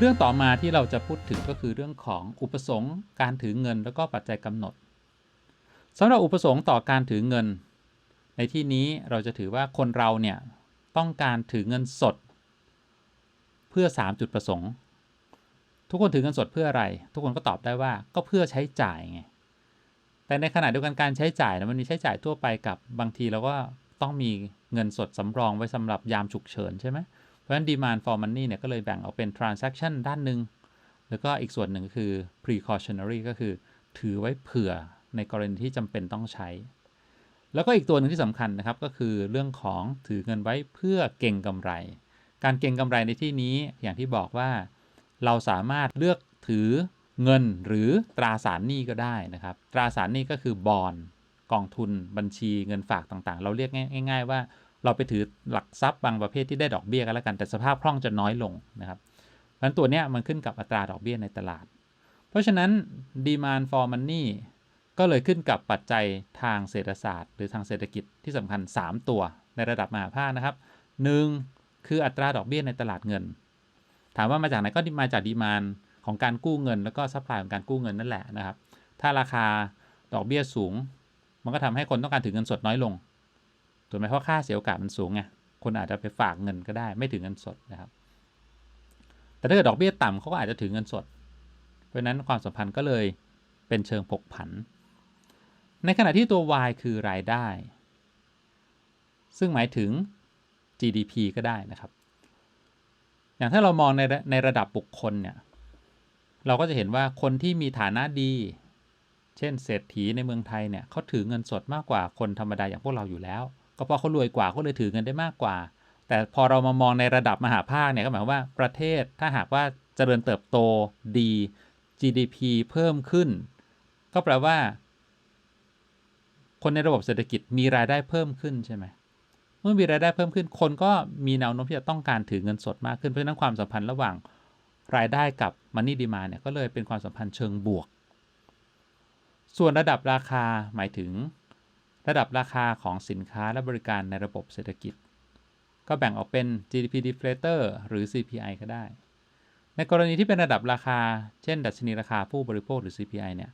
เรื่องต่อมาที่เราจะพูดถึงก็คือเรื่องของอุปสงค์การถือเงิน แล้วก็ปัจจัยกำหนดสำหรับอุปสงค์ต่อการถือเงิน ในที่นี้เราจะถือว่าคนเราเนี่ยต้องการถือเงินสด เพื่อ 3 จุดประสงค์ ทุกคนถือเงินสดเพื่ออะไร ทุกคนก็ตอบได้ว่าก็เพื่อใช้จ่ายไงแต่ในขณะเดียวกันการใช้จ่ายนะมันมีใช้จ่ายทั่วไปกับบางทีเราก็ต้องมีเงินสดสำรองไว้สำหรับยามฉุกเฉินใช่ไหมเพราะฉะนั้น demand for money เนี่ยก็เลยแบ่งออกเป็น transaction ด้านหนึ่งแล้วก็อีกส่วนหนึ่งคือ precautionary ก็คือ ถือไว้เผื่อในกรณีที่จำเป็นต้องใช้ แล้วก็อีกตัวหนึ่งที่สำคัญนะครับ ก็คือเรื่องของถือเงินไว้เพื่อเก่งกำไร การเก่งกำไรในที่นี้อย่างที่บอกว่า เราสามารถเลือกถือเงินหรือตราสารหนี้ก็ได้นะครับ ตราสารหนี้ก็คือบอนกองทุนบัญชีเงินฝากต่างๆ เราเรียกง่าย ๆ ว่า เราไปถือหลักทรัพย์บางประเภทที่ได้ดอกเบี้ยกันแล้วกันแต่สภาพคล่องจะน้อยลงนะครับเพราะฉะนั้นตัวเนี้ยมันขึ้นกับอัตราดอกเบี้ยในตลาด เพราะฉะนั้น demand for money ก็เลยขึ้นกับปัจจัยทางเศรษฐศาสตร์ หรือทางเศรษฐกิจที่สำคัญ 3 ตัวในระดับมหาภาคนะครับ 1. คืออัตราดอกเบี้ยในตลาดเงิน ถามว่ามาจากไหนก็มาจากดีมานของการกู้เงิน แล้วก็ซัพพลายของการกู้เงินนั่นแหละนะครับ ถ้าราคาดอกเบี้ยสูง มันก็ทำให้คนต้องการถือเงินสดน้อยลง ถูกไหมเพราะค่าเสียโอกาสมันสูงไงคนอาจจะไปฝากเงินก็ได้ไม่ถือเงินสดนะครับ แต่ถ้าเกิดดอกเบี้ยต่ำเขาก็อาจจะถือเงินสด เพราะนั้นความสัมพันธ์ก็เลยเป็นเชิงผกผัน ในขณะที่ตัว Y คือรายได้ ซึ่งหมายถึง GDP ก็ได้นะครับ อย่างถ้าเรามองในในระดับบุคคลเนี่ยเราก็จะเห็นว่าคนที่มีฐานะดี เช่นเศรษฐีในเมืองไทยเนี่ยเขาถือเงินสดมากกว่าคนธรรมดาอย่างพวกเราอยู่แล้ว ก็เพราะเขารวยกว่าเขาเลยถือเงินได้มากกว่า แต่พอเรามามองในระดับมหาภาคเนี่ยก็หมายความว่าประเทศถ้าหากว่าเจริญเติบโตดี GDP เพิ่มขึ้น ก็แปลว่า คนในระบบเศรษฐกิจมีรายได้เพิ่มขึ้นใช่ไหมเมื่อมีรายได้เพิ่มขึ้น คนก็มีแนวโน้มที่จะต้องการถือเงินสดมากขึ้นเพราะฉะนั้นความสัมพันธ์ระหว่างรายได้กับมันนี่ดีมาเนี่ยก็เลยเป็นความสัมพันธ์เชิงบวก ส่วนระดับราคาหมายถึง ระดับราคาของสินค้าและบริการในระบบเศรษฐกิจ ก็แบ่งออกเป็น GDP deflator หรือ CPI ก็ได้ ในกรณีที่เป็นระดับราคา เช่น ดัชนีราคาผู้บริโภคหรือ CPI เนี่ย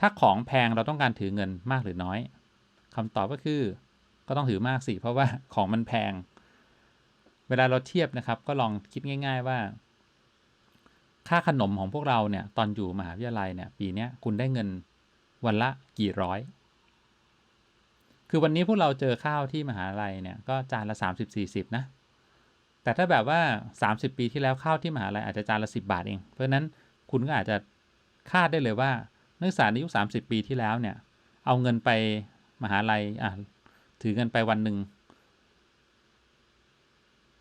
ถ้าของแพงเราต้องการถือเงินมากหรือน้อย คำตอบก็คือ ก็ต้องถือมากสิ เพราะว่าของมันแพง เวลาเราเทียบนะครับ ก็ลองคิดง่าย ๆว่า ค่าขนมของพวกเราเนี่ย ตอนอยู่มหาวิทยาลัยเนี่ย ปีนี้คุณได้เงินวันละกี่ร้อย คือวันนี้พวกเราเจอข้าวที่มหาลัยเนี่ยก็จานละ 30-40 นะ แต่ถ้าแบบว่า 30 ปีที่แล้วข้าวที่มหาลัยอาจจะจานละ 10 บาทเอง เพราะนั้นคุณก็อาจจะคาดได้เลยว่านักศึกษาในยุค 30 ปีที่แล้วเนี่ย เอาเงินไปมหาลัยอะถือเงินไปวันหนึ่ง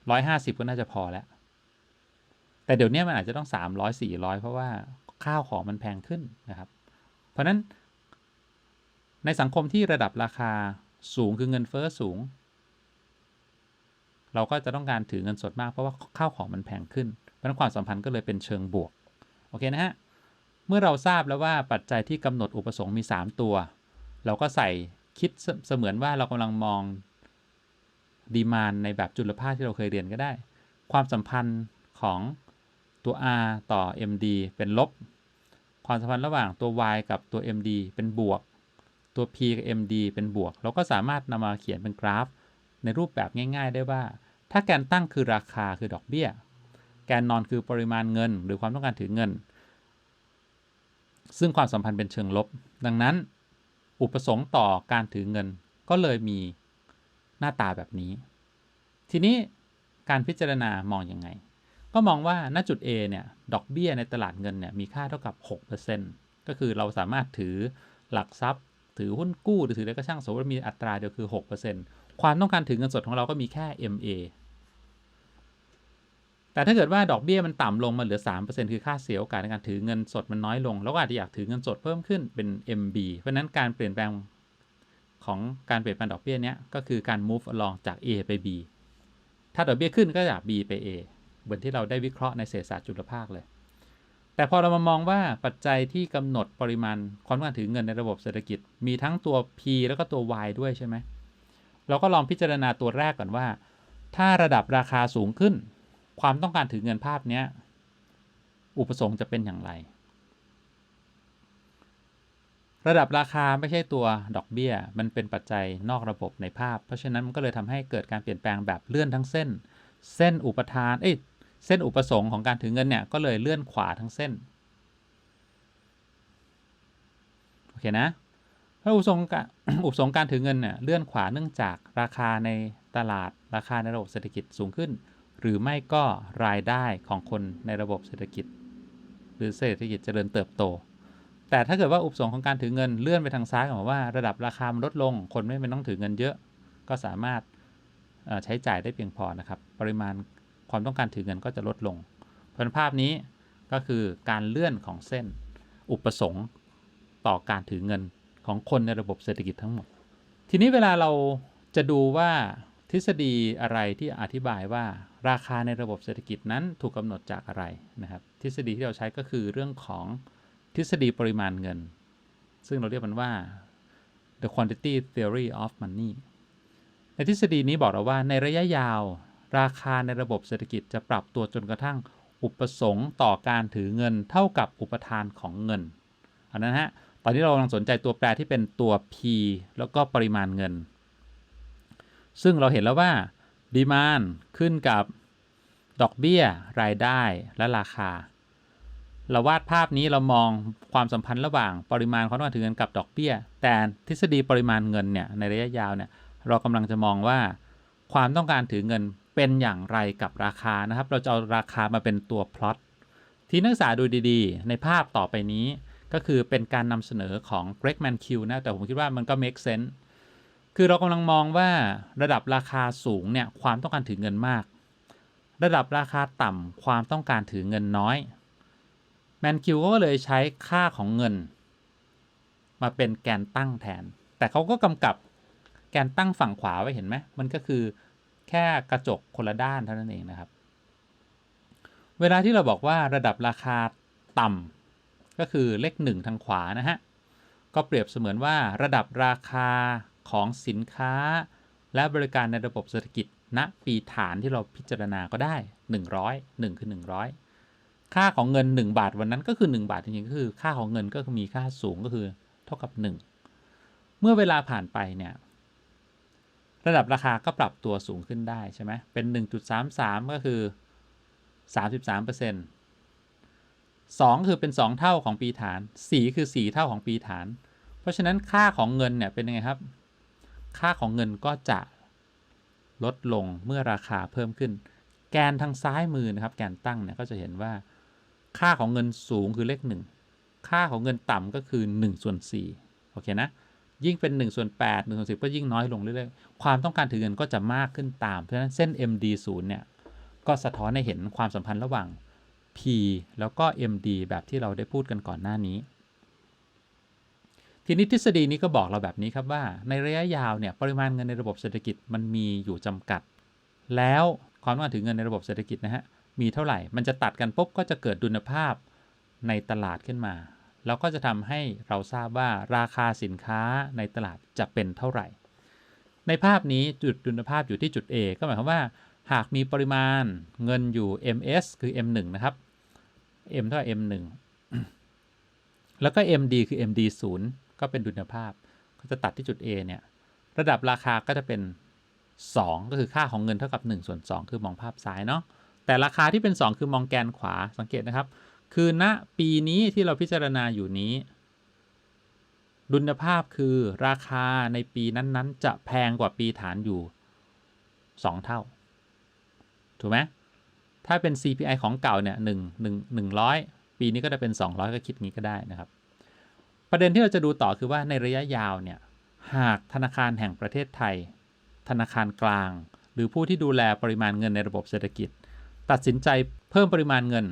ร้อยห้าสิบก็น่าจะพอแล้ว แต่เดี๋ยวนี้มันอาจจะต้องสามร้อยสี่ร้อยเพราะว่าข้าวของมันแพงขึ้นนะครับ เพราะนั้น ในสังคมที่ระดับราคาสูงคือเงินเฟอ้อสูง เราก็จะต้องการถือเงินสดมากเพราะว่าข้าวของมันแพงขึ้นเพราะนั้นความสัมพันธ์ก็เลยเป็นเชิงบวกโอเคนะฮะเมื่อเราทราบแล้วว่าปัจจัยที่กำหนดอุปสงค์มี 3 ตัว เราก็ใส่คิดเสมือนว่าเรากำลังมองดีมานในแบบจุลภาคที่เราเคยเรียนก็ได้ ความสัมพันธ์ของตัว R ต่อ MD เป็นลบ ความสัมพันธ์ระหว่างตัว Y กับตัว MD เป็นบวก ตัว p กับ md เป็นบวก เราก็สามารถนำมาเขียนเป็นกราฟ ในรูปแบบง่าย ๆ ได้ว่า ถ้าแกนตั้งคือราคาคือดอกเบี้ย แกนนอนคือปริมาณเงิน หรือความต้องการถือเงิน ซึ่งความสัมพันธ์เป็นเชิงลบ ดังนั้น อุปสงค์ต่อการถือเงิน ก็เลยมีหน้าตาแบบนี้ ทีนี้การพิจารณามองอยังไง ก็มองว่าณจุด A เนี่ย ดอกเบี้ยในตลาดเงินเนี่ยมีค่าเท่ากับ 6%ก็คือเราสามารถถือหลักทรัพย์ ถือหุ้นกู้หรือถืออะไรก็ช่างสมมติมีอัตราเดียวคือ 6%ความต้องการถือเงินสดของเราก็มีแค่ MA แต่ถ้าเกิดว่าดอกเบี้ยมันต่ำลงมาเหลือ 3%คือค่าเสียโอกาสในการถือเงินสดมันน้อยลงเราก็อาจจะอยากถือเงินสดเพิ่มขึ้นเป็น MB เพราะนั้นการเปลี่ยนแปลงของการเปลี่ยนแปลงดอกเบี้ยนี้ก็คือการ move along จาก A ไป B ถ้าดอกเบี้ยขึ้นก็จาก B ไป A เหมือนที่เราได้วิเคราะห์ในเศรษฐศาสตร์จุลภาคเลย แต่พอเรามามองว่าปัจจัยที่กำหนดปริมาณความต้องการถือเงินในระบบเศรษฐกิจ มีทั้งตัว P แล้วก็ตัว Y ด้วยใช่ไหมเราก็ลองพิจารณาตัวแรกก่อนว่า ถ้าระดับราคาสูงขึ้น ความต้องการถือเงินภาพนี้อุปสงค์จะเป็นอย่างไร ระดับราคาไม่ใช่ตัวดอกเบี้ย มันเป็นปัจจัยนอกระบบในภาพ เพราะฉะนั้นมันก็เลยทำให้เกิดการเปลี่ยนแปลงแบบเลื่อนทั้งเส้น เส้นอุปทานเอ้ย เส้นอุปสงค์ของการถือเงินเนี่ยก็เลยเลื่อนขวาทั้งเส้นโอเคนะพระอุปสงค์การอุปสงค์การถือเงินเนี่ยเลื่อนขวาเนื่องจากราคาในตลาดราคาในระบบเศรษฐกิจสูงขึ้น หรือไม่ก็รายได้ของคนในระบบเศรษฐกิจ หรือเศรษฐกิจเจริญเติบโต แต่ถ้าเกิดว่าอุปสงค์ของการถือเงินเลื่อนไปทางซ้ายหมายว่าระดับราคามันลดลง คนไม่เป็นต้องถือเงินเยอะ ก็สามารถใช้จ่ายได้เพียงพอนะครับ ปริมาณ ความต้องการถือเงินก็จะลดลง เพราะฉะนั้นภาพนี้ก็คือการเลื่อนของเส้น อุปสงค์ต่อการถือเงินของคนในระบบเศรษฐกิจทั้งหมด ทีนี้เวลาเราจะดูว่าทฤษฎีอะไรที่อธิบายว่าราคาในระบบเศรษฐกิจนั้นถูกกำหนดจากอะไรนะครับ ทฤษฎีที่เราใช้ก็คือเรื่องของทฤษฎีปริมาณเงิน ซึ่งเราเรียกมันว่า the quantity theory of money ในทฤษฎีนี้บอกเราว่าในระยะยาว ราคาในระบบเศรษฐกิจจะปรับตัวจนกระทั่งอุปสงค์ต่อการถือเงินเท่ากับอุปทานของเงินอันนั้นฮะตอนนี้เรากำลังสนใจตัวแปรที่เป็นตัว P แล้วก็ปริมาณเงิน ซึ่งเราเห็นแล้วว่าดีมานขึ้นกับดอกเบี้ย รายได้และราคา เราวาดภาพนี้เรามองความสัมพันธ์ระหว่างปริมาณความต้องการถือเงินกับดอกเบี้ย แต่ทฤษฎีปริมาณเงินเนี่ยในระยะยาวเนี่ยเรากำลังจะมองว่า ความต้องการถือเงิน เป็นอย่างไรกับราคานะครับ เราจะเอาราคามาเป็นตัวพลอตที่นักศึกษาดูดีๆ ในภาพต่อไปนี้ก็คือเป็นการนำเสนอของ Greg Mankiw นะ แต่ผมคิดว่ามันก็ make sense คือเรากำลังมองว่าระดับราคาสูงเนี่ยความต้องการถือเงินมาก ระดับราคาต่ำความต้องการถือเงินน้อยแมนคิวก็เลยใช้ค่าของเงิน มาเป็นแกนตั้งแทน แต่เขาก็กำกับแกนตั้งฝั่งขวาไว้เห็นไหมมันก็คือ แค่กระจกคนละด้านเท่านั้นเองนะครับ เวลาที่เราบอกว่าระดับราคาต่ำก็คือเลขหนึ่งทางขวานะฮะ ก็เปรียบเสมือนว่าระดับราคาของสินค้า และบริการในระบบเศรษฐกิจณปีฐานที่เราพิจารณาก็ได้ 100 1 คือ 100 ค่าของเงิน 1 บาทวันนั้นก็คือ 1 บาทจริงๆก็คือ ค่าของเงินก็คือมีค่าสูงก็คือ เท่ากับ 1 เมื่อเวลาผ่านไปเนี่ย ระดับราคาก็ปรับตัวสูงขึ้นได้ใช่ไหมเป็น 1.33 ก็คือ 33%เสองคือเป็น 2 เท่าของปีฐาน 4 คือ 4 เท่าของปีฐาน เพราะฉะนั้นค่าของเงินเนี่ยเป็นยังไงครับ ค่าของเงินก็จะลดลงเมื่อราคาเพิ่มขึ้น แกนทางซ้ายมือนะครับ แกนตั้งเนี่ยก็จะเห็นว่า ค่าของเงินสูงคือเลข 1 ค่าของเงินต่ำก็คือ1ส่วน4โอเคนะ ยิ่งเป็น1ส่วน8 1ส่วน10 ก็ยิ่งน้อยลงเรื่อยๆ ความต้องการถือเงินก็จะมากขึ้นตาม เพราะฉะนั้นเส้น MD0 เนี่ยก็สะท้อนให้เห็นความสัมพันธ์ระหว่าง P แล้วก็ MD แบบที่เราได้พูดกันก่อนหน้านี้ ทีนี้ทฤษฎีนี้ก็บอกเราแบบนี้ครับว่า ในระยะยาวเนี่ยปริมาณเงินในระบบเศรษฐกิจมันมีอยู่จำกัด แล้วความต้องการถือเงินในระบบเศรษฐกิจนะฮะมีเท่าไหร่ มันจะตัดกันปุ๊บก็จะเกิดดุลภาพในตลาดขึ้นมา แล้วก็จะทำให้เราทราบว่าราคาสินค้าในตลาดจะเป็นเท่าไหร่ ในภาพนี้จุดดุลภาพอยู่ที่จุด A ก็หมายความว่า หากมีปริมาณเงินอยู่ ms คือ m1 นะครับ m เท่ากับ m1 แล้วก็ md คือ md0 ก็เป็นดุลภาพ ก็จะตัดที่จุด A เนี่ย ระดับราคาก็จะเป็น 2 ก็คือค่าของเงินเท่ากับ1ส่วน2คือมองภาพซ้ายเนาะแต่ราคาที่เป็น 2 คือมองแกนขวาสังเกตนะครับ คือณปีนี้ที่เราพิจารณาอยู่นี้ ดุลภาพคือราคาในปีนั้นๆ จะแพงกว่าปีฐานอยู่ 2 เท่า ถูกไหมถ้าเป็น CPI ของเก่าเนี่ยหนึ่งหนึ่งหนึ่งร้อยปีนี้ก็จะเป็น 200 ก็คิดงี้ก็ได้นะครับ ประเด็นที่เราจะดูต่อคือว่าในระยะยาวเนี่ยหากธนาคารแห่งประเทศไทย ธนาคารกลาง หรือผู้ที่ดูแลปริมาณเงินในระบบเศรษฐกิจ ตัดสินใจเพิ่มปริมาณเงิน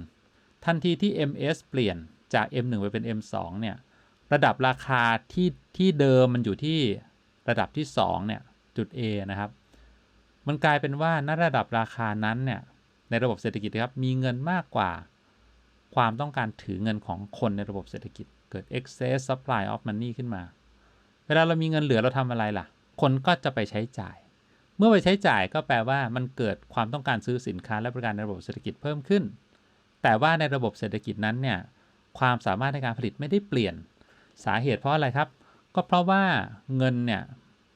ทันทีที่ MS เปลี่ยนจาก M1 ไปเป็น M2 เนี่ย ระดับราคาที่ที่เดิมมันอยู่ที่ระดับที่ 2 เนี่ย จุด A นะครับ มันกลายเป็นว่าณระดับราคานั้นเนี่ย ในระบบเศรษฐกิจครับ มีเงินมากกว่า ความต้องการถือเงินของคนในระบบเศรษฐกิจ เกิด excess supply of money ขึ้นมา เวลาเรามีเงินเหลือเราทำอะไรล่ะ คนก็จะไปใช้จ่าย เมื่อไปใช้จ่ายก็แปลว่ามันเกิดความต้องการซื้อสินค้าและบริการในระบบเศรษฐกิจเพิ่มขึ้น แต่ว่าในระบบเศรษฐกิจนั้นเนี่ยความสามารถในการผลิตไม่ได้เปลี่ยนสาเหตุเพราะอะไรครับ ก็เพราะว่าเงินเนี่ย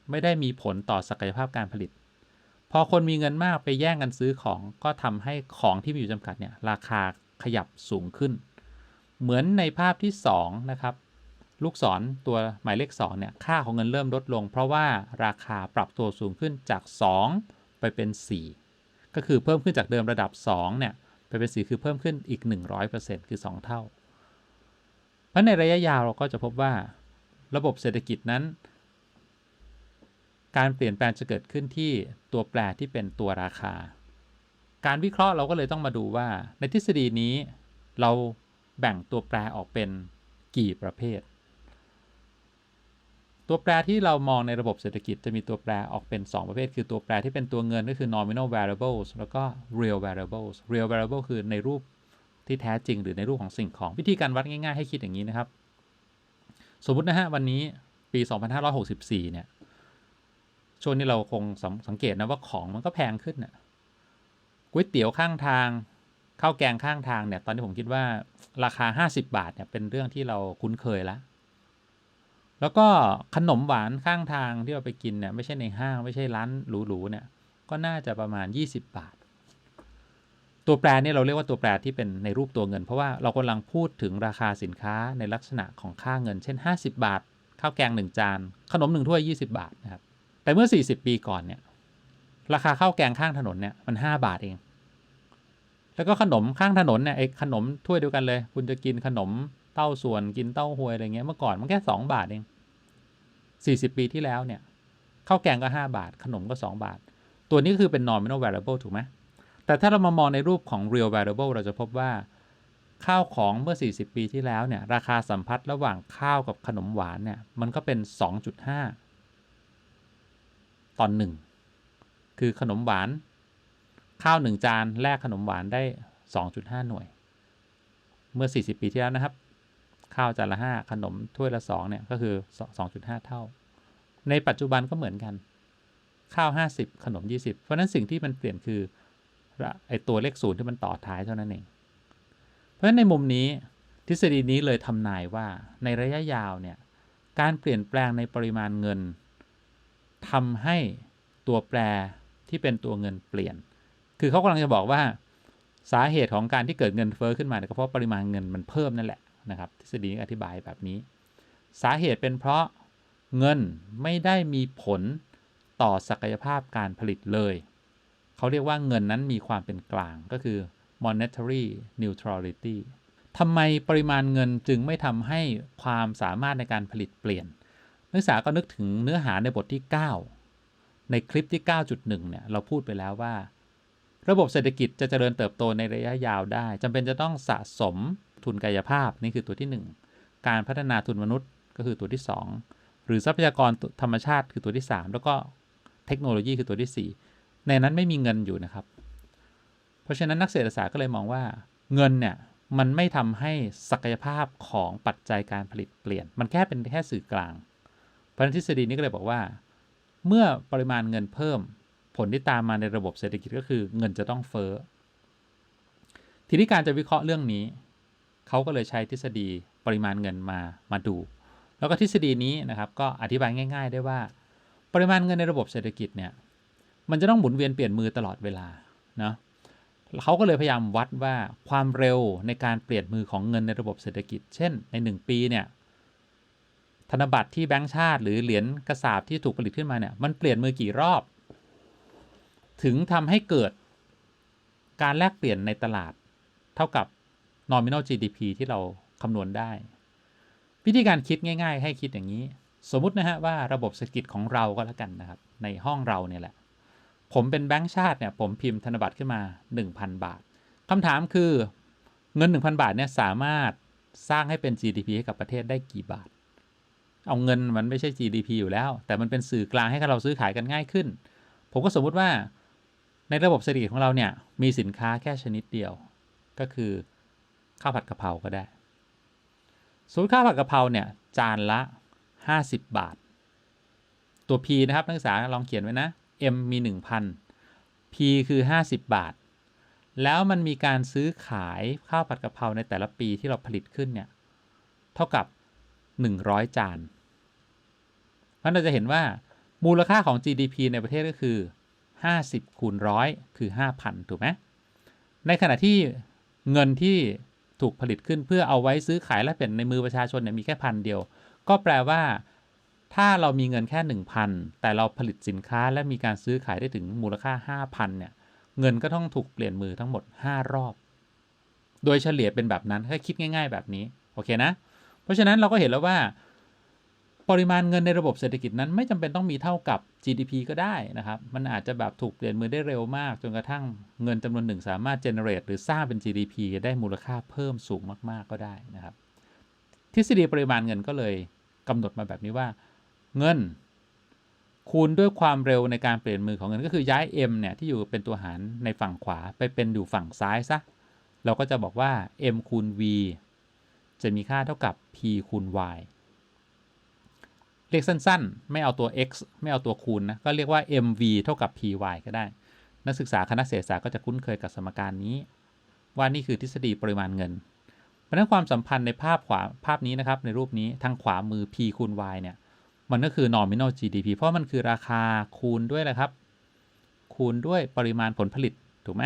ไม่ได้มีผลต่อศักยภาพการผลิต พอคนมีเงินมากไปแย่งกันซื้อของก็ทำให้ของที่มีอยู่จำกัดเนี่ยราคาขยับสูงขึ้น เหมือนในภาพที่ 2 นะครับ ลูกศรตัวหมายเลข2เนี่ยค่าของเงินเริ่มลดลง เพราะว่าราคาปรับตัวสูงขึ้นจาก 2 ไปเป็น 4 ก็คือเพิ่มขึ้นจากเดิมระดับ2เนี่ย ไปเป็น4คือเพิ่มขึ้นอีก 100%คือ 2 เท่า เพราะในระยะยาวเราก็จะพบว่า ระบบเศรษฐกิจนั้น การเปลี่ยนแปลงจะเกิดขึ้นที่ตัวแปรที่เป็นตัวราคา การวิเคราะห์เราก็เลยต้องมาดูว่า ในทฤษฎีนี้ เราแบ่งตัวแปรออกเป็นกี่ประเภท ตัวแปรที่เรามองในระบบเศรษฐกิจจะมีตัวแปรออกเป็น 2 ประเภท คือตัวแปรที่เป็นตัวเงินก็คือ nominal variables แล้วก็ real variables real variable คือในรูปที่แท้จริง หรือในรูปของสิ่งของวิธีการวัดง่ายๆ ให้คิดอย่างนี้นะครับ สมมตินะฮะวันนี้ปี 2564 เนี่ยช่วงนี้เราคงสสังเกตนะว่าของมันก็แพงขึ้นน่ะก๋วยเตี๋ยวข้างทางข้าวแกงข้างทางเนี่ยตอนนี้ผมคิดว่าราคา 50 บาทเนี่ยเป็นเรื่องที่เราคุ้นเคยแล้ว แล้วก็ขนมหวานข้างทางที่เราไปกินเนี่ยไม่ใช่ในห้างไม่ใช่ร้านหรูๆเนี่ยก็น่าจะประมาณ 20 บาท ตัวแปรเนี่ยเราเรียกว่าตัวแปรที่เป็นในรูปตัวเงิน เพราะว่าเรากำลังพูดถึงราคาสินค้าในลักษณะของค่าเงิน เช่น 50 บาทข้าวแกง 1 จาน ขนม 1 ถ้วย 20 บาทนะครับแต่เมื่อ 40 ปีก่อนเนี่ยราคาข้าวแกงข้างถนนเนี่ยมัน 5 บาทเอง แล้วก็ขนมข้างถนนเนี่ยไอ้ขนมถ้วยเดียวกันเลย คุณจะกินขนมเต้าส่วนกินเต้าหวยอะไรเงี้ยเมื่อก่อนมันแค่ 2 บาทเอง 40 ปีที่แล้วเนี่ยข้าวแกงก็ 5 บาท ขนมก็ 2 บาท ตัวนี้คือเป็น nominal variable ถูกไหมแต่ถ้าเรามามองในรูปของ real variable เราจะพบว่า ข้าวของเมื่อ 40 ปีที่แล้วเนี่ยราคาสัมพัทธ์ระหว่างข้าวกับขนมหวานเนี่ยมันก็เป็น 2.5 ตอนหนึ่งคือขนมหวาน ข้าวหนึ่งจานแลกขนมหวานได้ 2.5 หน่วย เมื่อ 40 ปีที่แล้วนะครับ ข้าวจานละ5ขนมถ้วยละ2เนี่ยก็คือ2.5เท่า ในปัจจุบันก็เหมือนกัน ข้าว50ขนม20เพราะฉะนั้นสิ่งที่มันเปลี่ยนคือไอตัวเลขศูนย์ที่มันต่อท้ายเท่านั้นเอง เพราะฉะนั้นในมุมนี้ทฤษฎีนี้เลยทำนายว่าในระยะยาวเนี่ยการเปลี่ยนแปลงในปริมาณเงินทำให้ตัวแปรที่เป็นตัวเงินเปลี่ยน คือเขากำลังจะบอกว่า สาเหตุของการที่เกิดเงินเฟอ้อขึ้นมาเนี่ยก็เพราะปริมาณเงินมันเพิ่มนั่นแหละ นะครับทฤษฎีอธิบายแบบนี้ สาเหตุเป็นเพราะเงินไม่ได้มีผลต่อศักยภาพการผลิตเลย เขาเรียกว่าเงินนั้นมีความเป็นกลางก็คือ monetary neutrality ทำไมปริมาณเงินจึงไม่ทำให้ความสามารถในการผลิตเปลี่ยน นักศึกษาก็นึกถึงเนื้อหาในบทที่ 9 ในคลิปที่ 9.1 เนี่ยเราพูดไปแล้วว่า ระบบเศรษฐกิจจะเจริญเติบโตในระยะยาวได้จำเป็นจะต้องสะสม ทุนกายภาพนี่คือตัวที่ 1 การพัฒนาทุนมนุษย์ก็คือตัวที่ 2 หรือทรัพยากรธรรมชาติคือตัวที่ 3 แล้วก็เทคโนโลยีคือตัวที่ 4 ในนั้นไม่มีเงินอยู่นะครับ เพราะฉะนั้นนักเศรษฐศาสตร์ก็เลยมองว่า เงินเนี่ยมันไม่ทำให้ศักยภาพของปัจจัยการผลิตเปลี่ยน มันแค่เป็นแค่สื่อกลางพราะทฤษฎีนี้ก็เลยบอกว่า เมื่อปริมาณเงินเพิ่ม ผลที่ตามมาในระบบเศรษฐกิจก็คือเงินจะต้องเฟ้อทีนี้การจะวิเคราะห์เรื่องนี้ เขาก็เลยใช้ทฤษฎีปริมาณเงินมามาดู แล้วก็ทฤษฎีนี้นะครับก็อธิบายง่าย ๆ ได้ว่า ปริมาณเงินในระบบเศรษฐกิจเนี่ยมันจะต้องหมุนเวียนเปลี่ยนมือตลอดเวลาเนาะเขาก็เลยพยายามวัดว่าความเร็วในการเปลี่ยนมือของเงินในระบบเศรษฐกิจ เช่น ใน 1 ปีเนี่ยธนบัตรที่แบงก์ชาติ หรือเหรียญกระสาบที่ถูกผลิตขึ้นมาเนี่ยมันเปลี่ยนมือกี่รอบ ถึงทำให้เกิดการแลกเปลี่ยนในตลาด เท่ากับ nominal GDP ที่เราคำนวณได้ วิธีการคิดง่าย ๆ ให้คิดอย่างนี้ สมมตินะฮะว่าระบบเศรษฐกิจของเราก็แล้วกันนะครับ ในห้องเราเนี่ยแหละ ผมเป็นแบงก์ชาติเนี่ยผมพิมพ์ธนบัตรขึ้นมา 1,000 บาทคำถามคือเงิน 1,000 บาทเนี่ยสามารถสร้างให้เป็น GDP ให้กับประเทศได้กี่บาท เอาเงินมันไม่ใช่ GDP อยู่แล้ว แต่มันเป็นสื่อกลางให้เราซื้อขายกันง่ายขึ้น ผมก็สมมุติว่าในระบบเศรษฐกิจของเราเนี่ยมีสินค้าแค่ชนิดเดียว ก็คือ ข้าวผัดกะเพราก็ได้ สูตรข้าวผัดกะเพราเนี่ยจานละ 50 บาท ตัว P นะครับนักศึกษาลองเขียนไว้นะ M มี 1,000 P คือ 50 บาท แล้วมันมีการซื้อขายข้าวผัดกะเพราในแต่ละปีที่เราผลิตขึ้นเนี่ยเท่ากับ 100 จานเพราะเราจะเห็นว่ามูลค่าของ GDP ในประเทศก็คือ 50คูณร้อยคือ 5,000 ถูกไหมในขณะที่เงินที่ ถูกผลิตขึ้นเพื่อเอาไว้ซื้อขายและเปลี่ยนในมือประชาชนเนี่ยมีแค่พันเดียว ก็แปลว่า ถ้าเรามีเงินแค่ 1,000 แต่เราผลิตสินค้าและมีการซื้อขายได้ถึงมูลค่า 5,000เนี่ยเงินก็ต้องถูกเปลี่ยนมือทั้งหมด 5 รอบ โดยเฉลี่ยเป็นแบบนั้นแค่คิดง่าย ๆ แบบนี้โอเคนะ เพราะฉะนั้นเราก็เห็นแล้วว่า ปริมาณเงินในระบบเศรษฐกิจนั้นไม่จำเป็นต้องมีเท่ากับ GDP ก็ได้นะครับ มันอาจจะแบบถูกเปลี่ยนมือได้เร็วมาก จนกระทั่งเงินจำนวนหนึ่งสามารถ generate หรือสร้างเป็น GDP ได้มูลค่าเพิ่มสูงมาก ๆ ก็ได้นะครับ ทฤษฎีปริมาณเงินก็เลยกำหนดมาแบบนี้ว่า เงิน คูณด้วยความเร็วในการเปลี่ยนมือของเงินก็คือย้าย m เนี่ยที่อยู่เป็นตัวหารในฝั่งขวาไปเป็นอยู่ฝั่งซ้ายซะเราก็จะบอกว่า m คูณ v จะมีค่าเท่ากับ p คูณ y เรียกสั้นๆ ไม่เอาตัว x ไม่เอาตัวคูณนะก็เรียกว่า mv เท่ากับ py ก็ได้ นักศึกษาคณะเศรษฐศาสตร์ก็จะคุ้นเคยกับสมการนี้ ว่านี่คือทฤษฎีปริมาณเงินเพราะนั้นความสัมพันธ์ในภาพขวาภาพนี้นะครับในรูปนี้ทางขวามือ p คูณ y เนี่ยมันก็คือ nominal GDP เพราะมันคือราคาคูณด้วยอะครับ คูณด้วยปริมาณผลผลิตถูกไหม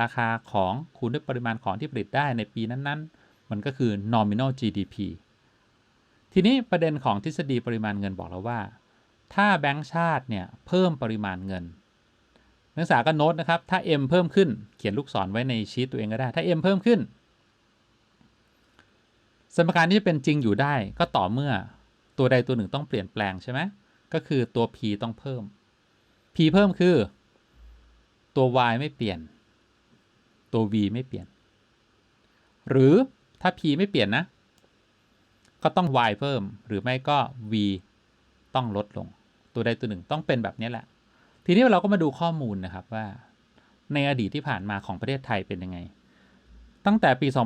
ราคาของคูณด้วยปริมาณของที่ผลิตได้ในปีนั้นๆ มันก็คือ nominal GDP ทีนี้ประเด็นของทฤษฎีปริมาณเงินบอกเราว่า ถ้าแบงก์ชาติเนี่ยเพิ่มปริมาณเงิน นักศึกษาก็โน้ตนะครับ ถ้า M เพิ่มขึ้นเขียนลูกศรไว้ในชีตตัวเองก็ได้ ถ้า M เพิ่มขึ้น สมการที่จะเป็นจริงอยู่ได้ก็ต่อเมื่อตัวใดตัวหนึ่งต้องเปลี่ยนแปลงใช่ไหมก็คือตัว P ต้องเพิ่ม P เพิ่มคือ ตัว Y ไม่เปลี่ยน ตัว V ไม่เปลี่ยน หรือถ้า P ไม่เปลี่ยนนะ ก็ต้อง y เพิ่ม หรือไม่ก็ v ต้องลดลง ตัวใดตัวหนึ่งต้องเป็นแบบนี้แหละ ทีนี้เราก็มาดูข้อมูลนะครับว่า ในอดีตที่ผ่านมาของประเทศไทยเป็นยังไง ตั้งแต่ปี 2540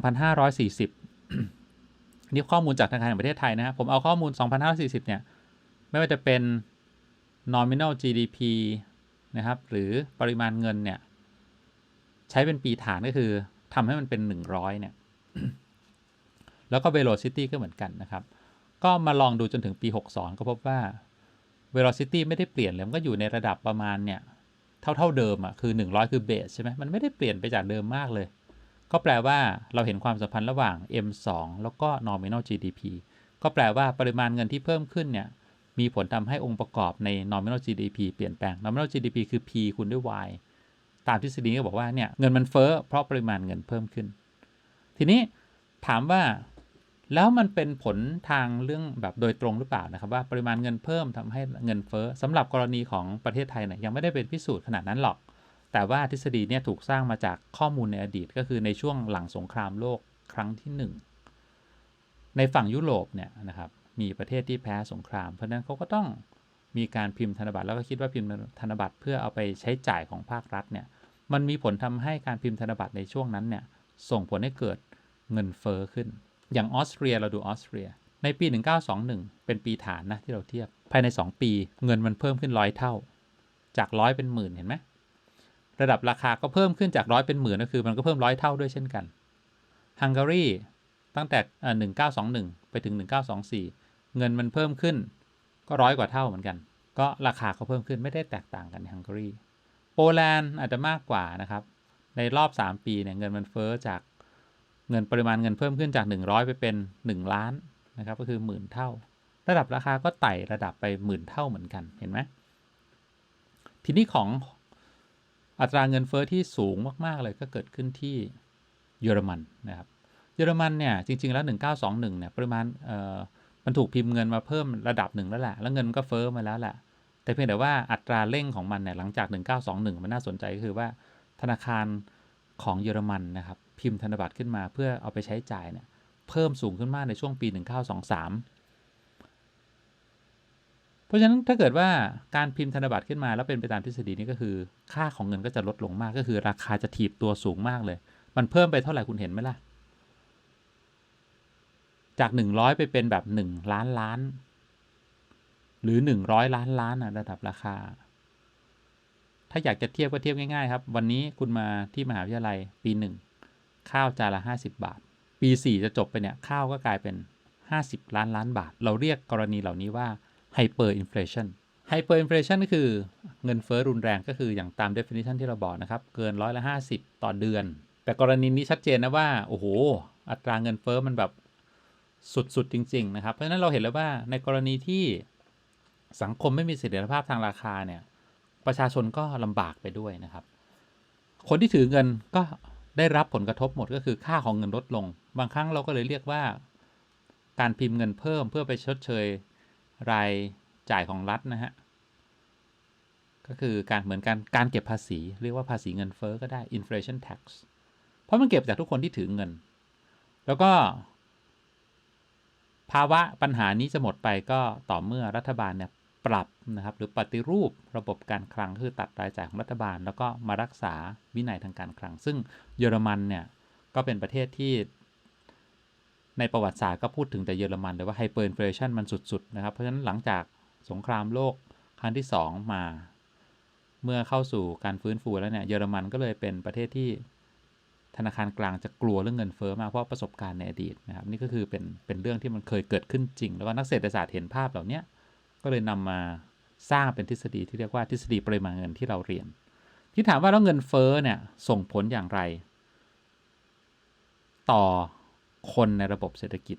นี่ข้อมูลจากธนาคารแห่งประเทศไทยนะครับผมเอาข้อมูล 2540 เนี่ย ไม่ว่าจะเป็น nominal GDP นะครับ หรือปริมาณเงินเนี่ย ใช้เป็นปีฐานก็คือทำให้มันเป็น 100 เนี่ย แล้วก็ velocity ก็เหมือนกันนะครับ ก็มาลองดูจนถึงปี 62 ก็พบว่า velocity ไม่ได้เปลี่ยนเลยมันก็อยู่ในระดับประมาณเนี่ยเท่าเท่าเดิมอะ่ะคือ 100 คือ base ใช่ไหมมันไม่ได้เปลี่ยนไปจากเดิมมากเลย ก็แปลว่าเราเห็นความสัมพันธ์ระหว่าง M2 แล้วก็ nominal GDP ก็แปลว่าปริมาณเงินที่เพิ่มขึ้นเนี่ยมีผลทำให้องค์ประกอบใน nominal GDP เปลี่ยนแปลง nominal GDP คือ P คูณด้วย Y ตามทฤษฎีก็บอกว่าเนี่ยเงินมันเฟ้อเพราะปริมาณเงินเพิ่มขึ้น ทีนี้ถามว่า แล้วมันเป็นผลทางเรื่องแบบโดยตรงหรือเปล่านะครับ ว่าปริมาณเงินเพิ่มทำให้เงินเฟ้อสำหรับกรณีของประเทศไทยเนี่ยยังไม่ได้เป็นพิสูจน์ขนาดนั้นหรอก แต่ว่าทฤษฎีเนี่ยถูกสร้างมาจากข้อมูลในอดีต ก็คือในช่วงหลังสงครามโลกครั้งที่ 1 ในฝั่งยุโรปเนี่ยนะครับมีประเทศที่แพ้สงคราม เพราะนั้นเขาก็ต้องมีการพิมพ์ธนบัตรแล้วก็คิดว่าพิมพ์ธนบัตรเพื่อเอาไปใช้จ่ายของภาครัฐเนี่ยมันมีผลทำให้การพิมพ์ธนบัตรในช่วงนั้นเนี่ยส่งผลให้เกิดเงินเฟอ้อขึ้น อย่างออสเตรียเราดูออสเตรีย ในปี 1921 เป็นปีฐานนะที่เราเทียบ ภายใน 2 ปีเงินมันเพิ่มขึ้นร้อยเท่า จากร้อยเป็นหมื่นเห็นไหมระดับราคาก็เพิ่มขึ้นจากร้อยเป็นหมื่นก็คือ มันก็เพิ่มร้อยเท่าด้วยเช่นกันฮังการีตั้งแต่ 1921 ไปถึง 1924 เงินมันเพิ่มขึ้น ก็ร้อยกว่าเท่าเหมือนกัน ก็ราคาก็เพิ่มขึ้นไม่ได้แตกต่างกันในฮังการีโปแลนด์อาจจะมากกว่านะครับ ในรอบ 3 ปีเนี่ยเงินมันเฟอ้อจาก เงินปริมาณเงินเพิ่มขึ้นจาก 100 ไปเป็น 1 ล้านนะครับก็คือหมื่นเท่า ระดับราคาก็ไต่ระดับไปหมื่นเท่าเหมือนกันเห็นไหมทีนี้ของอัตราเงินเฟอ้อที่สูงมาก ๆ เลยก็เกิดขึ้นที่เยอรมันนะครับเยอรมันเนี่ยจริง ๆ แล้ว 1921เนี่ยปริมาณเอ่อมันถูกพิมพ์เงินมาเพิ่มระดับหนึ่งแล้วแหละแล้วเงินก็เฟอ้อมาแล้วแหละแต่เพียงแต่ว่าอัตราเร่งของมันเนี่ยหลังจาก 1921 มันน่าสนใจก็คือว่าธนาคารของเยอรมันนะครับ พิมพ์ธนบัตรขึ้นมาเพื่อเอาไปใช้จ่ายเนี่ยเพิ่มสูงขึ้นมากในช่วงปี 1923 เพราะฉะนั้นถ้าเกิดว่าการพิมพ์ธนบัตรขึ้นมาแล้วเป็นไปตามทฤษฎีนี้ก็คือ ค่าของเงินก็จะลดลงมากก็คือ ราคาจะถีบตัวสูงมากเลย มันเพิ่มไปเท่าไหร่คุณเห็นไหมล่ะ จาก 100 ไปเป็นแบบ 1 ล้านล้าน หรือ 100 ล้านล้านระดับราคาถ้าอยากจะเทียบก็เทียบง่ายๆครับ วันนี้คุณมาที่มหาวิทยาลัยปีหนึ่ง ข้าวจานละ 50 บาท ปี 4 จะจบไปเนี่ยข้าวก็กลายเป็น 50 ล้านล้านบาท เราเรียกกรณีเหล่านี้ว่า hyperinflation hyperinflation ก็คือเงินเฟ้อรุนแรงก็คืออย่างตาม definition ที่เราบอกนะครับ เกินร้อยละ50 ต่อเดือน แต่กรณีนี้ชัดเจนนะว่า โอ้โห อัตราเงินเฟ้อมันแบบสุดๆ จริง ๆ นะครับ เพราะฉะนั้นเราเห็นแล้วว่าในกรณีที่สังคมไม่มีเสถียรภาพทางราคาเนี่ย ประชาชนก็ลำบากไปด้วยนะครับ คนที่ถือเงินก็ ได้รับผลกระทบหมดก็คือค่าของเงินลดลง บางครั้งเราก็เลยเรียกว่า การพิมพ์เงินเพิ่มเพื่อไปชดเชยรายจ่ายของรัฐนะฮะก็คือการเหมือนกันการเก็บภาษี เรียกว่าภาษีเงินเฟ้อก็ได้ inflation tax เพราะมันเก็บจากทุกคนที่ถือเงิน แล้วก็ ภาวะปัญหานี้จะหมดไปก็ต่อเมื่อรัฐบาลเนี่ย ปรับนะครับหรือปฏิรูประบบการคลังคือตัดรายจ่ายของรัฐบาล แล้วก็มารักษาวินัยทางการคลัง ซึ่งเยอรมันเนี่ยก็เป็นประเทศที่ในประวัติศาสตร์ก็พูดถึงแต่เยอรมันเลยว่าไฮเปอร์อินฟลชันมันสุด ๆ นะครับ เพราะฉะนั้นหลังจากสงครามโลกครั้งที่ 2 มา เมื่อเข้าสู่การฟื้นฟูแล้วเนี่ยเยอรมันก็เลยเป็นประเทศที่ธนาคารกลางจะกลัวเรื่องเงินเฟ้อมากเพราะประสบการณ์ในอดีตนะครับนี่ก็คือเป็นเป็นเรื่องที่มันเคยเกิดขึ้นจริง แล้วก็นักเศรษฐศาสตร์เห็นภาพเหล่านี้ ก็เลยนำมาสร้างเป็นทฤษฎีที่เรียกว่าทฤษฎีปริมาณเงินที่เราเรียน ที่ถามว่าแล้วเงินเฟ้อเนี่ยส่งผลอย่างไร ต่อคนในระบบเศรษฐกิจ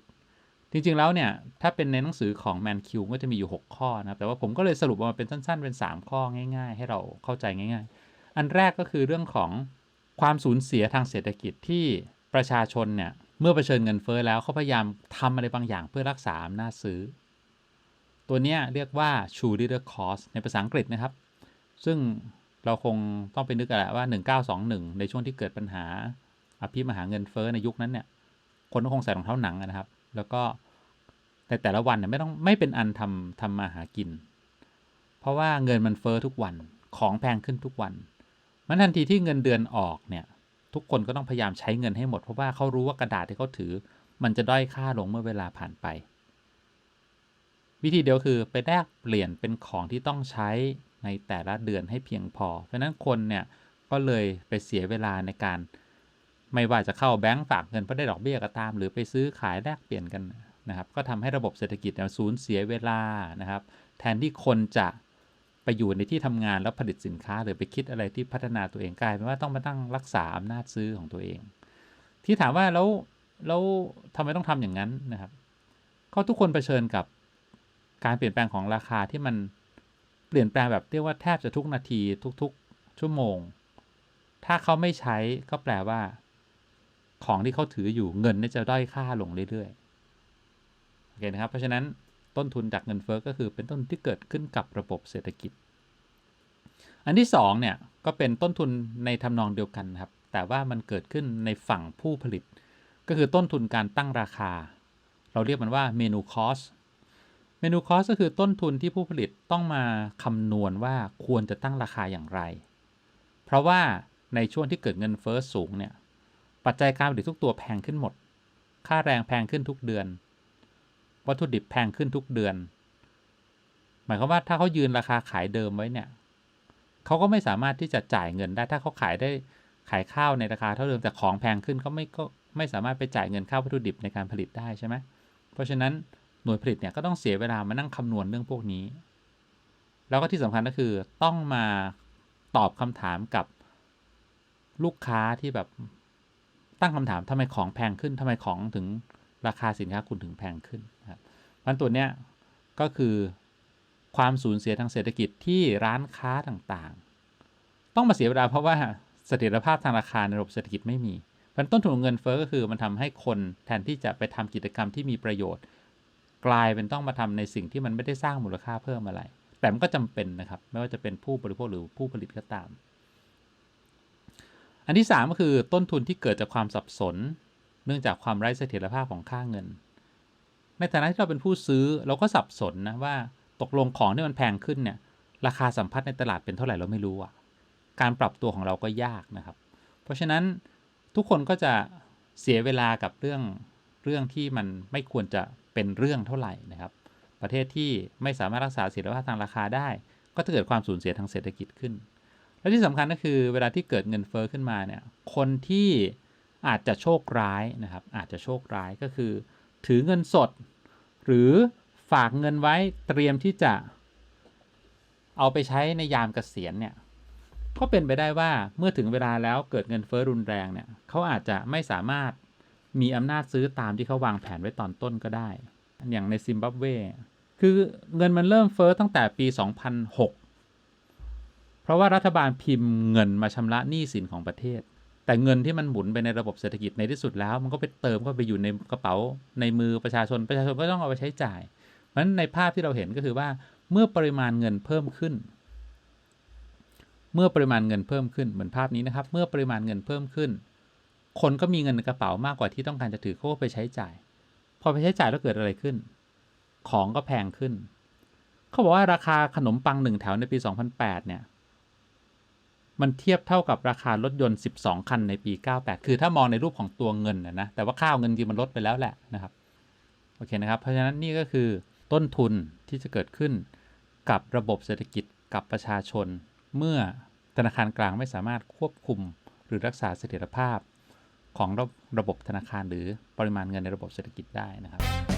จริงๆแล้วเนี่ยถ้าเป็นในหนังสือของแมนคิวก็จะมีอยู่ 6 ข้อนะครับแต่ว่าผมก็เลยสรุปออกมาเป็นสั้นๆเป็น 3 ข้อง่าย ๆ ให้เราเข้าใจง่าย ๆ อันแรกก็คือเรื่องของความสูญเสียทางเศรษฐกิจที่ประชาชนเนี่ยเมื่อเผชิญเงินเฟ้อแล้วเขาพยายามทำอะไรบางอย่างเพื่อรักษาอำนาจซื้อ ตัวนี้เรียกว่า true leader cost ในภาษาอังกฤษนะครับ ซึ่งเราคงต้องไปนึกกันแหละว่า 1921 ในช่วงที่เกิดปัญหา อภิมหาเงินเฟ้อในยุคนั้นเนี่ย คนก็คงใส่รองเท้าหนังนะครับ แล้วก็แต่แต่ละวันเนี่ยไม่ต้องไม่เป็นอันทำทำมาหากิน เพราะว่าเงินมันเฟ้อทุกวัน ของแพงขึ้นทุกวัน มันทันทีที่เงินเดือนออกเนี่ยทุกคนก็ต้องพยายามใช้เงินให้หมด เพราะว่าเขารู้ว่ากระดาษที่เขาถือ มันจะด้อยค่าลงเมื่อเวลาผ่านไป วิธีเดียวคือไปแลกเปลี่ยนเป็นของที่ต้องใช้ในแต่ละเดือนให้เพียงพอ เพราะนั้นคนเนี่ยก็เลยไปเสียเวลาในการ ไม่ว่าจะเข้าแบงก์ฝากเงินเพื่อได้ดอกเบี้ยก็ตาม หรือไปซื้อขายแลกเปลี่ยนกันนะครับ ก็ทำให้ระบบเศรษฐกิจเนี่ยสูญเสียเวลานะครับ แทนที่คนจะไปอยู่ในที่ทำงานแล้วผลิตสินค้า หรือไปคิดอะไรที่พัฒนาตัวเองกลายเป็นว่าต้องมาตั้งรักษาอำนาจซื้อของตัวเอง ที่ถามว่าแล้วแล้วทำไมต้องทำอย่างนั้นนะครับ ก็ทุกคนเผชิญกับ การเปลี่ยนแปลงของราคาที่มันเปลี่ยนแปลงแบบเรียกว่าแทบจะทุกนาทีทุกๆ ชั่วโมง ถ้าเขาไม่ใช้ก็แปลว่า ของที่เขาถืออยู่เงินนี่จะด้อยค่าลงเรื่อยๆโอเคนะครับ เพราะฉะนั้นต้นทุนจากเงินเฟอ้อก็คือเป็นต้นที่เกิดขึ้นกับระบบเศรษฐกิจ อันที่2เนี่ยก็เป็นต้นทุนในทำนองเดียวกันครับ แต่ว่ามันเกิดขึ้นในฝั่งผู้ผลิต ก็คือต้นทุนการตั้งราคา เราเรียกมันว่าเมนูคอส เมนูคอสก็คือต้นทุนที่ผู้ผลิตต้องมาคำนวณว่าควรจะตั้งราคาอย่างไร เพราะว่าในช่วงที่เกิดเงินเฟอ้อสูงเนี่ย ปัจจัยการผลิตทุกตัวแพงขึ้นหมด ค่าแรงแพงขึ้นทุกเดือน วัตถุดิบแพงขึ้นทุกเดือน หมายความว่าถ้าเขายืนราคาขายเดิมไว้เนี่ย เขาก็ไม่สามารถที่จะจ่ายเงินได้ ถ้าเขาขายได้ขายข้าวในราคาเท่าเดิมแต่ของแพงขึ้นเขาไม่ก็ไม่สามารถไปจ่ายเงินค่าวัตถุดิบในการผลิตได้ใช่ไหมเพราะฉะนั้น หน่วยผลิตเนี่ยก็ต้องเสียเวลามานั่งคำนวณเรื่องพวกนี้ แล้วก็ที่สำคัญก็คือต้องมาตอบคำถามกับลูกค้าที่แบบตั้งคำถามทำไมของแพงขึ้นทำไมของถึงราคาสินค้าคุณถึงแพงขึ้นนะครับมันตัวเนี้ยก็คือความสูญเสียทางเศรษฐกิจที่ร้านค้าต่างๆ ต้องมาเสียเวลาเพราะว่าเสถียรภาพทางราคาในระบบเศรษฐกิจไม่มีมันต้นทุนเงินเฟอ้อก็คือมันทำให้คนแทนที่จะไปทำกิจกรรมที่มีประโยชน์ กลายเป็นต้องมาทำในสิ่งที่มันไม่ได้สร้างมูลค่าเพิ่มอะไร แต่มันก็จำเป็นนะครับ ไม่ว่าจะเป็นผู้บริโภคหรือผู้ผลิตก็ตาม อันที่ 3 ก็คือต้นทุนที่เกิดจากความสับสน เนื่องจากความไร้เสถียรภาพของค่าเงิน ในฐานะที่เราเป็นผู้ซื้อเราก็สับสนนะว่าตกลงของที่มันแพงขึ้นเนี่ยราคาสัมพัทธ์ในตลาดเป็นเท่าไหร่เราไม่รู้อะ การปรับตัวของเราก็ยากนะครับ เพราะฉะนั้นทุกคนก็จะเสียเวลากับเรื่องเรื่องที่มันไม่ควรจะ เป็นเรื่องเท่าไหร่นะครับ ประเทศที่ไม่สามารถรักษาเสถียรภาพทางราคาได้ ก็จะเกิดความสูญเสียทางเศรษฐกิจขึ้น และที่สำคัญก็คือเวลาที่เกิดเงินเฟ้อขึ้นมาเนี่ยคนที่อาจจะโชคร้ายนะครับ อาจจะโชคร้ายก็คือ ถือเงินสด หรือฝากเงินไว้เตรียมที่จะเอาไปใช้ในยามเกษียณเนี่ยก็เป็นไปได้ว่าเมื่อถึงเวลาแล้วเกิดเงินเฟ้อรุนแรงเนี่ยเขาอาจจะไม่สามารถ มีอำนาจซื้อตามที่เขาวางแผนไว้ตอนต้นก็ได้ อย่างในซิมบับเว คือเงินมันเริ่มเฟ้อตั้งแต่ปี 2006 เพราะว่ารัฐบาลพิมพ์เงินมาชำระหนี้สินของประเทศ แต่เงินที่มันหมุนไปในระบบเศรษฐกิจในที่สุดแล้ว มันก็ไปเติมก็ไปอยู่ในกระเป๋าในมือประชาชน ประชาชนก็ต้องเอาไปใช้จ่าย เพราะฉะนั้นในภาพที่เราเห็นก็คือว่าเมื่อปริมาณเงินเพิ่มขึ้น เมื่อปริมาณเงินเพิ่มขึ้นเหมือนภาพนี้นะครับ เมื่อปริมาณเงินเพิ่มขึ้น คนก็มีเงินในกระเป๋ามากกว่าที่ต้องการจะถือเขาก็ไปใช้จ่าย พอไปใช้จ่ายแล้วเกิดอะไรขึ้น ของก็แพงขึ้น เขาบอกว่าราคาขนมปังหนึ่งแถวในปี 2008 เนี่ย มันเทียบเท่ากับราคารถยนต์ 12 คันในปี 98 คือถ้ามองในรูปของตัวเงินนะนะ แต่ว่าค่าวเงินจริงมันลดไปแล้วแหละนะครับ โอเคนะครับ เพราะฉะนั้นนี่ก็คือต้นทุนที่จะเกิดขึ้นกับระบบเศรษฐกิจกับประชาชน เมื่อธนาคารกลางไม่สามารถควบคุมหรือรักษาเสถียรภาพ ของระบบธนาคารหรือปริมาณเงินในระบบเศรษฐกิจได้นะครับ